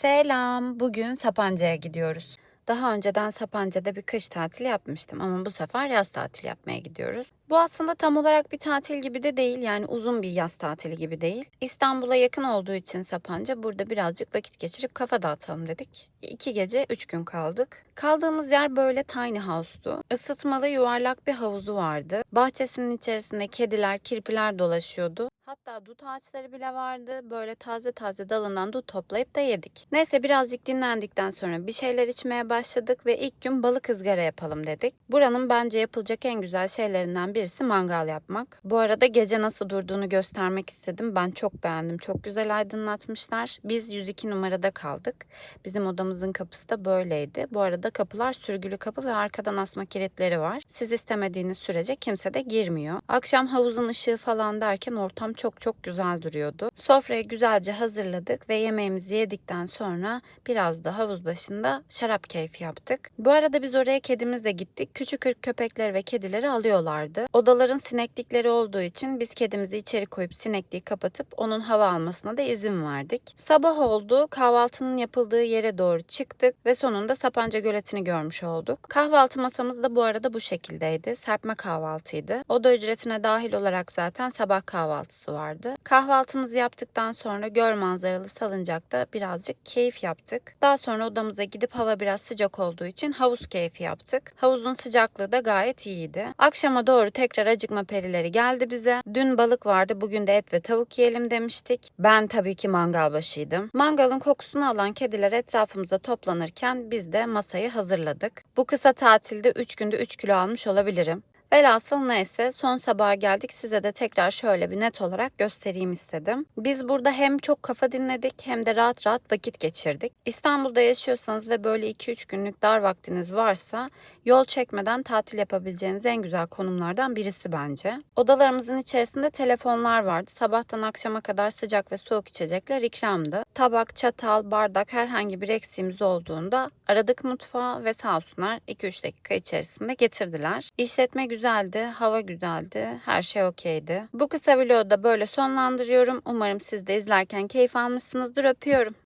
Selam. Bugün Sapanca'ya gidiyoruz. Daha önceden Sapanca'da bir kış tatili yapmıştım ama bu sefer yaz tatili yapmaya gidiyoruz. Bu aslında tam olarak bir tatil gibi de değil yani uzun bir yaz tatili gibi değil. İstanbul'a yakın olduğu için Sapanca burada birazcık vakit geçirip kafa dağıtalım dedik. İki gece üç gün kaldık. Kaldığımız yer böyle tiny house'tu. Isıtmalı yuvarlak bir havuzu vardı. Bahçesinin içerisinde kediler, kirpiler dolaşıyordu. Hatta dut ağaçları bile vardı. Böyle taze taze dalından dut toplayıp da yedik. Neyse birazcık dinlendikten sonra bir şeyler içmeye başladık ve ilk gün balık ızgara yapalım dedik. Buranın bence yapılacak en güzel şeylerinden birisi mangal yapmak. Bu arada gece nasıl durduğunu göstermek istedim. Ben çok beğendim. Çok güzel aydınlatmışlar. Biz 102 numarada kaldık. Bizim odamızın kapısı da böyleydi. Bu arada kapılar sürgülü kapı ve arkadan asma kilitleri var. Siz istemediğiniz sürece kimse de girmiyor. Akşam havuzun ışığı falan derken ortam çok çok güzel duruyordu. Sofrayı güzelce hazırladık ve yemeğimizi yedikten sonra biraz da havuz başında şarap keyfi yaptık. Bu arada biz oraya kedimizle gittik. Küçük ırk köpekleri ve kedileri alıyorlardı. Odaların sineklikleri olduğu için biz kedimizi içeri koyup sinekliği kapatıp onun hava almasına da izin verdik. Sabah oldu. Kahvaltının yapıldığı yere doğru çıktık ve sonunda Sapanca Göleti'ni görmüş olduk. Kahvaltı masamız da bu arada bu şekildeydi. Serpme kahvaltıydı. Oda ücretine dahil olarak zaten sabah kahvaltısı vardı. Kahvaltımızı yaptıktan sonra göl manzaralı salıncakta birazcık keyif yaptık. Daha sonra odamıza gidip hava biraz sıcak olduğu için havuz keyfi yaptık. Havuzun sıcaklığı da gayet iyiydi. Akşama doğru tekrar acıkma perileri geldi bize. Dün balık vardı, bugün de et ve tavuk yiyelim demiştik. Ben tabii ki mangal başıydım. Mangalın kokusunu alan kediler etrafımıza toplanırken biz de masayı hazırladık. Bu kısa tatilde 3 günde 3 kilo almış olabilirim. Velhasıl neyse son sabaha geldik size de tekrar şöyle bir net olarak göstereyim istedim. Biz burada hem çok kafa dinledik hem de rahat rahat vakit geçirdik. İstanbul'da yaşıyorsanız ve böyle 2-3 günlük dar vaktiniz varsa yol çekmeden tatil yapabileceğiniz en güzel konumlardan birisi bence. Odalarımızın içerisinde telefonlar vardı. Sabahtan akşama kadar sıcak ve soğuk içecekler ikramdı. Tabak, çatal, bardak herhangi bir eksiğimiz olduğunda aradık mutfağa ve sağ olsunlar 2-3 dakika içerisinde getirdiler. İşletme güzeldi, hava güzeldi, her şey okeydi. Bu kısa vlogu da böyle sonlandırıyorum. Umarım siz de izlerken keyif almışsınızdır. Öpüyorum.